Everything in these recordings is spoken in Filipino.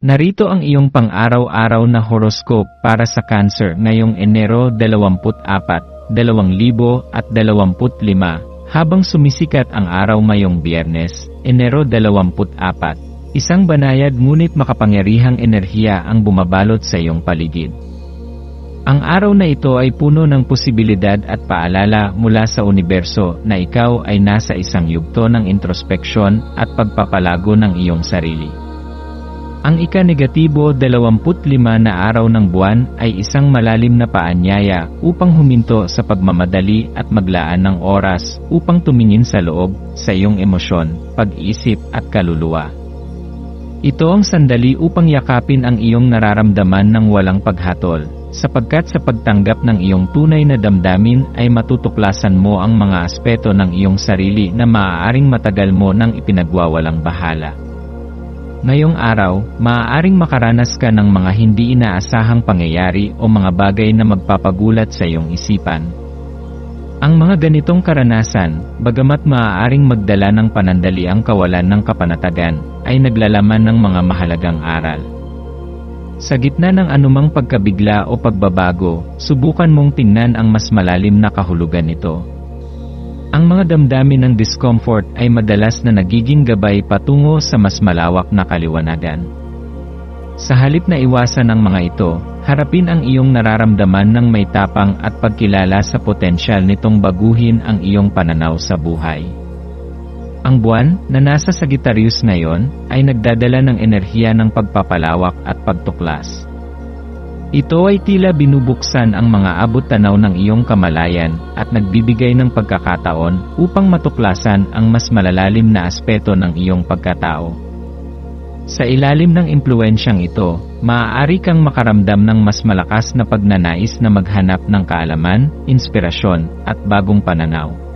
Narito ang iyong pang-araw-araw na horoscope para sa Cancer ngayong Enero 24, 2025 habang sumisikat ang araw mayong Biyernes, Enero 24. Isang banayad ngunit makapangyarihang enerhiya ang bumabalot sa iyong paligid. Ang araw na ito ay puno ng posibilidad at paalala mula sa universo na ikaw ay nasa isang yugto ng introspeksyon at pagpapalago ng iyong sarili. Ang ika-negatibo 25 na araw ng buwan ay isang malalim na paanyaya upang huminto sa pagmamadali at maglaan ng oras upang tumingin sa loob, sa iyong emosyon, pag-isip at kaluluwa. Ito ang sandali upang yakapin ang iyong nararamdaman ng walang paghatol, sapagkat sa pagtanggap ng iyong tunay na damdamin ay matutuklasan mo ang mga aspeto ng iyong sarili na maaaring matagal mo nang ipinagwawalang bahala. Ngayong araw, maaaring makaranas ka ng mga hindi inaasahang pangyayari o mga bagay na magpapagulat sa iyong isipan. Ang mga ganitong karanasan, bagamat maaaring magdala ng panandaliang kawalan ng kapanatagan, ay naglalaman ng mga mahalagang aral. Sa gitna ng anumang pagkabigla o pagbabago, subukan mong tingnan ang mas malalim na kahulugan nito. Ang mga damdamin ng discomfort ay madalas na nagiging gabay patungo sa mas malawak na kaliwanagan. Sa halip na iwasan ang mga ito, harapin ang iyong nararamdaman ng may tapang at pagkilala sa potensyal nitong baguhin ang iyong pananaw sa buhay. Ang buwan, na nasa Sagittarius ngayon, ay nagdadala ng enerhiya ng pagpapalawak at pagtuklas. Ito ay tila binubuksan ang mga abot-tanaw ng iyong kamalayan at nagbibigay ng pagkakataon upang matuklasan ang mas malalalim na aspeto ng iyong pagkatao. Sa ilalim ng impluensyang ito, maaari kang makaramdam ng mas malakas na pagnanais na maghanap ng kaalaman, inspirasyon, at bagong pananaw.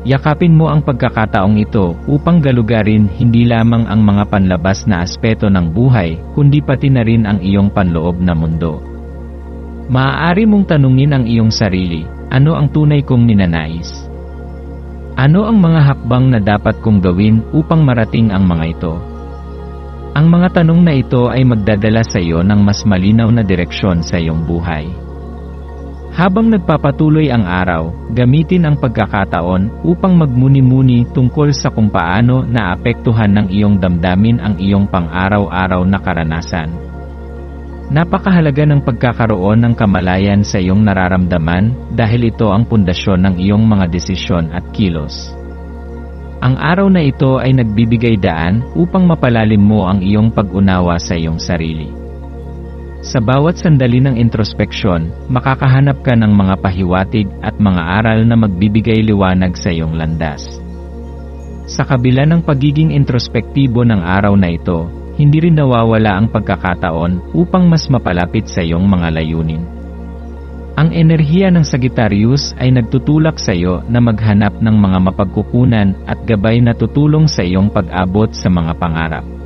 Yakapin mo ang pagkakataong ito upang galugarin hindi lamang ang mga panlabas na aspeto ng buhay, kundi pati na rin ang iyong panloob na mundo. Maaari mong tanungin ang iyong sarili, ano ang tunay kong ninanais? Ano ang mga hakbang na dapat kong gawin upang marating ang mga ito? Ang mga tanong na ito ay magdadala sa iyo ng mas malinaw na direksyon sa iyong buhay. Habang nagpapatuloy ang araw, gamitin ang pagkakataon upang magmuni-muni tungkol sa kung paano naapektuhan ng iyong damdamin ang iyong pang-araw-araw na karanasan. Napakahalaga ng pagkakaroon ng kamalayan sa iyong nararamdaman dahil ito ang pundasyon ng iyong mga desisyon at kilos. Ang araw na ito ay nagbibigay daan upang mapalalim mo ang iyong pag-unawa sa iyong sarili. Sa bawat sandali ng introspeksyon, makakahanap ka ng mga pahiwatig at mga aral na magbibigay liwanag sa iyong landas. Sa kabila ng pagiging introspektibo ng araw na ito, hindi rin nawawala ang pagkakataon upang mas mapalapit sa iyong mga layunin. Ang enerhiya ng Sagittarius ay nagtutulak sa iyo na maghanap ng mga mapagkukunan at gabay na tutulong sa iyong pag-abot sa mga pangarap.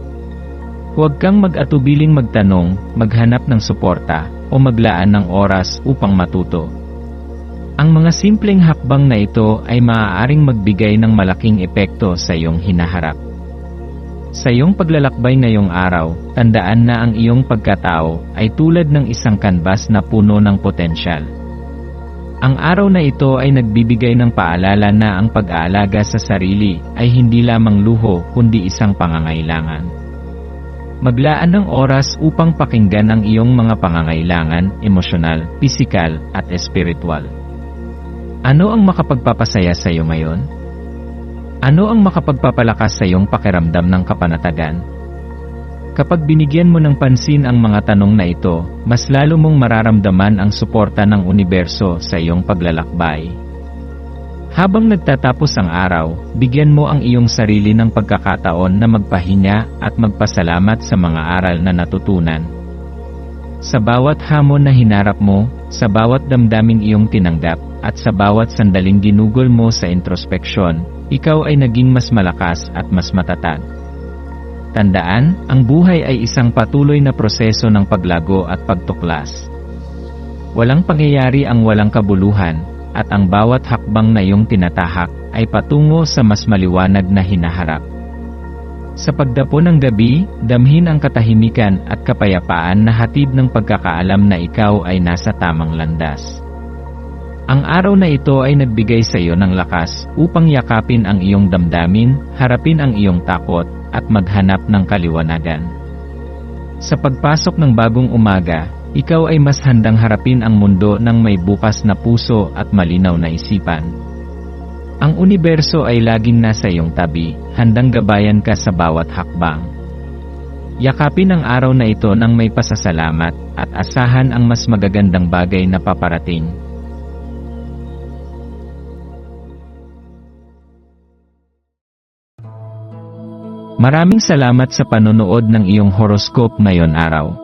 Huwag kang mag-atubiling magtanong, maghanap ng suporta, o maglaan ng oras upang matuto. Ang mga simpleng hakbang na ito ay maaaring magbigay ng malaking epekto sa iyong hinaharap. Sa iyong paglalakbay ngayong araw, tandaan na ang iyong pagkatao ay tulad ng isang kanbas na puno ng potensyal. Ang araw na ito ay nagbibigay ng paalala na ang pag-aalaga sa sarili ay hindi lamang luho kundi isang pangangailangan. Maglaan ng oras upang pakinggan ang iyong mga pangangailangan, emosyonal, pisikal, at espiritual. Ano ang makapagpapasaya sa iyo ngayon? Ano ang makapagpapalakas sa iyong pakiramdam ng kapanatagan? Kapag binigyan mo ng pansin ang mga tanong na ito, mas lalo mong mararamdaman ang suporta ng universo sa iyong paglalakbay. Habang nagtatapos ang araw, bigyan mo ang iyong sarili ng pagkakataon na magpahinga at magpasalamat sa mga aral na natutunan. Sa bawat hamon na hinarap mo, sa bawat damdaming iyong tinanggap, at sa bawat sandaling ginugol mo sa introspeksyon, ikaw ay naging mas malakas at mas matatag. Tandaan, ang buhay ay isang patuloy na proseso ng paglago at pagtuklas. Walang pangyayari ang walang kabuluhan, at ang bawat hakbang na iyong tinatahak ay patungo sa mas maliwanag na hinaharap. Sa pagdapo ng gabi, damhin ang katahimikan at kapayapaan na hatid ng pagkakaalam na ikaw ay nasa tamang landas. Ang araw na ito ay nagbigay sa iyo ng lakas upang yakapin ang iyong damdamin, harapin ang iyong takot, at maghanap ng kaliwanagan. Sa pagpasok ng bagong umaga, ikaw ay mas handang harapin ang mundo ng may bukas na puso at malinaw na isipan. Ang universo ay laging nasa iyong tabi, handang gabayan ka sa bawat hakbang. Yakapin ang araw na ito ng may pasasalamat at asahan ang mas magagandang bagay na paparating. Maraming salamat sa panonood ng iyong horoscope ngayon araw.